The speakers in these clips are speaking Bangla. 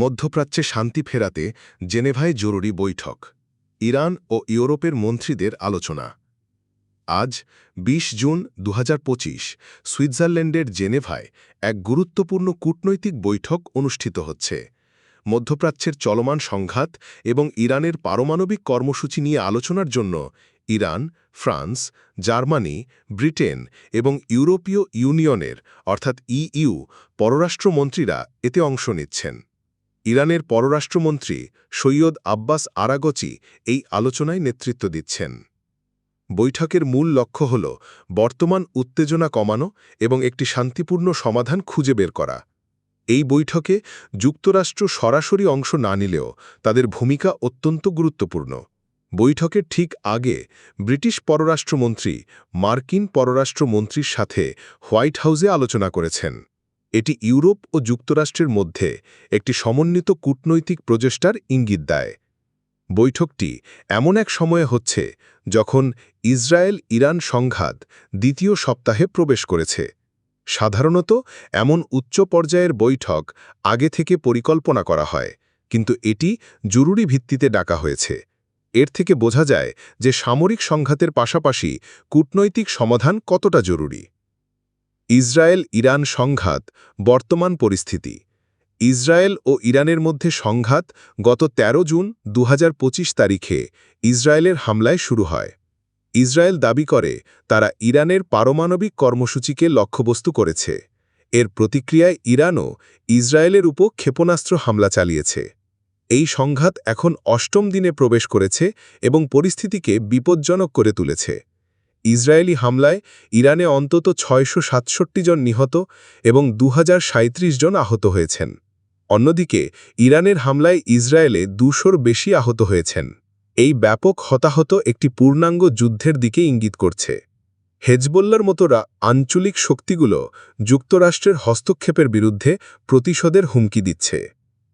মধ্যপ্রাচ্যে শান্তি ফেরাতে জেনেভায় জরুরি বৈঠক, ইরান ও ইউরোপের মন্ত্রীদের আলোচনা। আজ ২০ জুন দু সুইৎজারল্যান্ডের জেনেভায় এক গুরুত্বপূর্ণ কূটনৈতিক বৈঠক অনুষ্ঠিত হচ্ছে। মধ্যপ্রাচ্যের চলমান সংঘাত এবং ইরানের পারমাণবিক কর্মসূচি নিয়ে আলোচনার জন্য ইরান, ফ্রান্স, জার্মানি, ব্রিটেন এবং ইউরোপীয় ইউনিয়নের, অর্থাৎ ইইউ, পররাষ্ট্রমন্ত্রীরা এতে অংশ নিচ্ছেন। ইরানের পররাষ্ট্রমন্ত্রী সৈয়দ আব্বাস আরাগচি এই আলোচনায় নেতৃত্ব দিচ্ছেন। বৈঠকের মূল লক্ষ্য হল বর্তমান উত্তেজনা কমানো এবং একটি শান্তিপূর্ণ সমাধান খুঁজে বের করা। এই বৈঠকে যুক্তরাষ্ট্র সরাসরি অংশ না নিলেও তাদের ভূমিকা অত্যন্ত গুরুত্বপূর্ণ। বৈঠকের ঠিক আগে ব্রিটিশ পররাষ্ট্রমন্ত্রী মার্কিন পররাষ্ট্রমন্ত্রীর সাথে হোয়াইট হাউসে আলোচনা করেছেন। এটি ইউরোপ ও যুক্তরাষ্ট্রের মধ্যে একটি সমন্বিত কূটনৈতিক প্রচেষ্টার ইঙ্গিত দেয়। বৈঠকটি এমন এক সময়ে হচ্ছে যখন ইসরায়েল ইরান সংঘাত দ্বিতীয় সপ্তাহে প্রবেশ করেছে। সাধারণত এমন উচ্চ পর্যায়ের বৈঠক আগে থেকে পরিকল্পনা করা হয়, কিন্তু এটি জরুরি ভিত্তিতে ডাকা হয়েছে। এর থেকে বোঝা যায় যে সামরিক সংঘাতের পাশাপাশি কূটনৈতিক সমাধান কতটা জরুরি। ইসরায়েল ইরান সংঘাত বর্তমান পরিস্থিতি। ইসরায়েল ও ইরানের মধ্যে সংঘাত গত ১৩ জুন দু হাজার পঁচিশ তারিখে ইসরায়েলের হামলায় শুরু হয়। ইসরায়েল দাবি করে, তারা ইরানের পারমাণবিক কর্মসূচিকে লক্ষ্যবস্তু করেছে। এর প্রতিক্রিয়ায় ইরানও ইসরায়েলের উপর ক্ষেপণাস্ত্র হামলা চালিয়েছে। এই সংঘাত এখন অষ্টম দিনে প্রবেশ করেছে এবং পরিস্থিতিকে বিপজ্জনক করে তুলেছে। ইসরায়েলি হামলায় ইরানে অন্তত ছয়শো সাতষট্টি জন নিহত এবং দুহাজার সাঁইত্রিশ জন আহত হয়েছেন। অন্যদিকে, ইরানের হামলায় ইসরায়েলে দুশোর বেশি আহত হয়েছেন। এই ব্যাপক হতাহত একটি পূর্ণাঙ্গ যুদ্ধের দিকে ইঙ্গিত করছে। হেজবোল্লার মতোরা আঞ্চলিক শক্তিগুলো যুক্তরাষ্ট্রের হস্তক্ষেপের বিরুদ্ধে প্রতিশোধের হুমকি দিচ্ছে।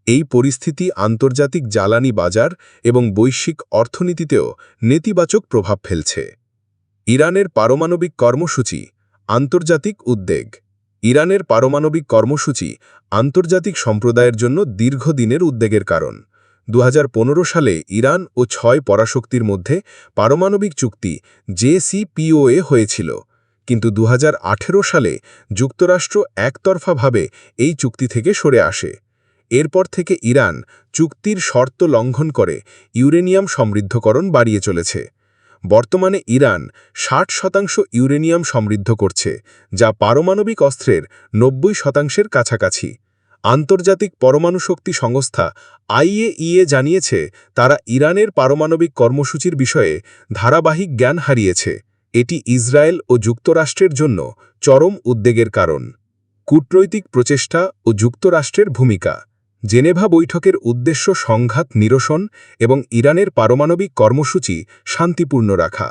এই পরিস্থিতি আন্তর্জাতিক জ্বালানি বাজার এবং বৈশ্বিক অর্থনীতিতেও নেতিবাচক প্রভাব ফেলছে। ইরানের পারমাণবিক কর্মসূচি, আন্তর্জাতিক উদ্বেগ। ইরানের পারমাণবিক কর্মসূচি, আন্তর্জাতিক সম্প্রদায়ের জন্য দীর্ঘদিনের উদ্বেগের কারণ। দু হাজার পনেরো সালে ইরান ও ছয় পরাশক্তির মধ্যে পারমাণবিক চুক্তি জেসিপিওএ হয়েছিল। কিন্তু দু হাজার আঠেরো সালে যুক্তরাষ্ট্র একতরফাভাবে এই চুক্তি থেকে সরে আসে। এরপর থেকে ইরান চুক্তির শর্ত লঙ্ঘন করে ইউরেনিয়াম সমৃদ্ধকরণ বাড়িয়ে চলেছে। বর্তমানে ইরান ষাট শতাংশ ইউরেনিয়াম সমৃদ্ধ করছে, যা পারমাণবিক অস্ত্রের নব্বই শতাংশের কাছাকাছি। আন্তর্জাতিক পরমাণু শক্তি সংস্থা আইএইএ জানিয়েছে, তারা ইরানের পারমাণবিক কর্মসূচির বিষয়ে ধারাবাহিক জ্ঞান হারিয়েছে। এটি ইসরায়েল ও যুক্তরাষ্ট্রের জন্য চরম উদ্বেগের কারণ। কূটনৈতিক প্রচেষ্টা ও যুক্তরাষ্ট্রের ভূমিকা। জেনেভা বৈঠকের উদ্দেশ্য সংঘাত নিরসন এবং ইরানের পারমাণবিক কর্মসূচি শান্তিপূর্ণ রাখা।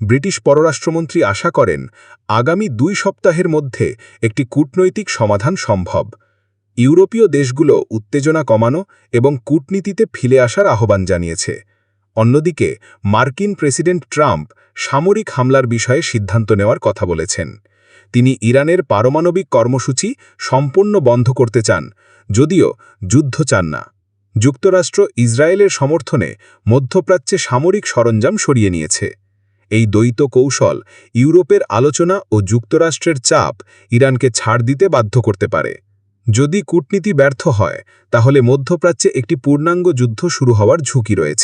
ব্রিটিশ পররাষ্ট্রমন্ত্রী আশা করেন, আগামী দুই সপ্তাহের মধ্যে একটি কূটনৈতিক সমাধান সম্ভব। ইউরোপীয় দেশগুলো উত্তেজনা কমানো এবং কূটনীতিতে ফিরে আসার আহ্বান জানিয়েছে। অন্যদিকে, মার্কিন প্রেসিডেন্ট ট্রাম্প সামরিক হামলার বিষয়ে সিদ্ধান্ত নেওয়ার কথা বলেছেন। তিনি ইরানের পারমাণবিক কর্মসূচি সম্পূর্ণ বন্ধ করতে চান যদিও যুদ্ধ চান না। যুক্তরাষ্ট্র ইসরায়েলের সমর্থনে মধ্যপ্রাচ্যে সামরিক সরঞ্জাম সরিয়ে নিয়েছে। এই দ্বৈত কৌশল ইউরোপের আলোচনা ও যুক্তরাষ্ট্রের চাপ ইরানকে ছাড় দিতে বাধ্য করতে পারে। যদি কূটনীতি ব্যর্থ হয়, তাহলে মধ্যপ্রাচ্যে একটি পূর্ণাঙ্গ যুদ্ধ শুরু হওয়ার ঝুঁকি রয়েছে।